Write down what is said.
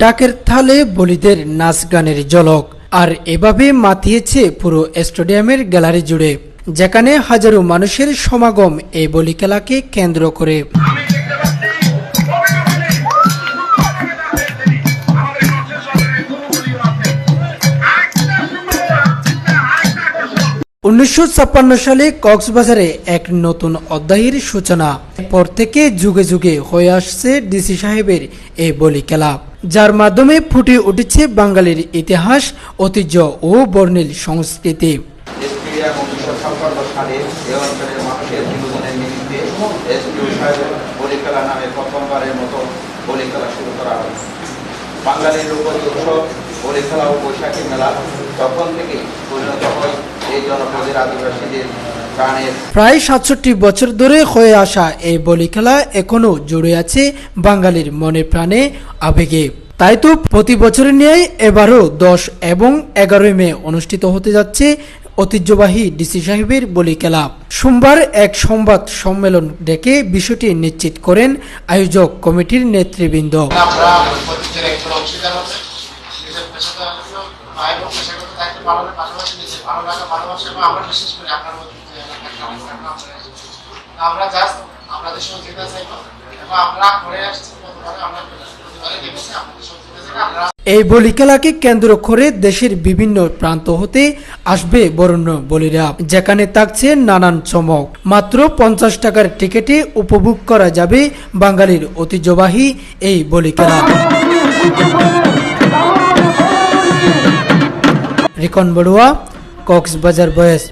ডাকের থালে বলিদের নাচ গানের ঝলক, আর এভাবে মাতিয়েছে পুরো স্টেডিয়ামের গ্যালারি জুড়ে, যেখানে হাজারো মানুষের সমাগম এই বলি খেলাকে কেন্দ্র করে। উনিশশো সালে কক্সবাজারে এক নতুন অধ্যায়ের সূচনা পর থেকে যুগে যুগে হয়ে আসছে ডিসি সাহেবের এই বলি খেলা যার মাধ্যমে ফুটে উঠেছে বাঙালির ইতিহাস, ঐতিহ্য ও বর্ণিল সংস্কৃতি। বাঙালির লোকজ উৎসব বলি খেলা ও বৈশাখী মেলা তখন পরিণত হয় এই জনপদের আদিবাসীদের প্রায় সাতষট্টি বছর ধরে হয়ে আসা এই বলি খেলা এখনও জুড়ে আছে বাঙালির মনে প্রাণে আবেগে। তাই তো প্রতি বছরের ন্যায় এবারও দশ এবং এগারোই মে অনুষ্ঠিত হতে যাচ্ছে ঐতিহ্যবাহী ডিসি সাহেবের বলি খেলা। সোমবার এক সংবাদ সম্মেলন ডেকে বিষয়টি নিশ্চিত করেন আয়োজক কমিটির নেতৃবৃন্দ। আমরা বিশেষ করে আমরা জাস্ট আপনাদের সহযোগিতা চাইব এবং আমরা করে আসছি চাইলে আমরা এই বলি খেলাকে কেন্দ্র করে দেশের বিভিন্ন প্রান্ত হতে আসবে বরণ্য বলিরা। যেখানে থাকছে নানান চমক। মাত্র পঞ্চাশ টাকার টিকিটে উপভোগ করা যাবে বাঙালির ঐতিহ্যবাহী এই বলি খেলা রিকন বড়ুয়া, কক্সবাজার বয়েস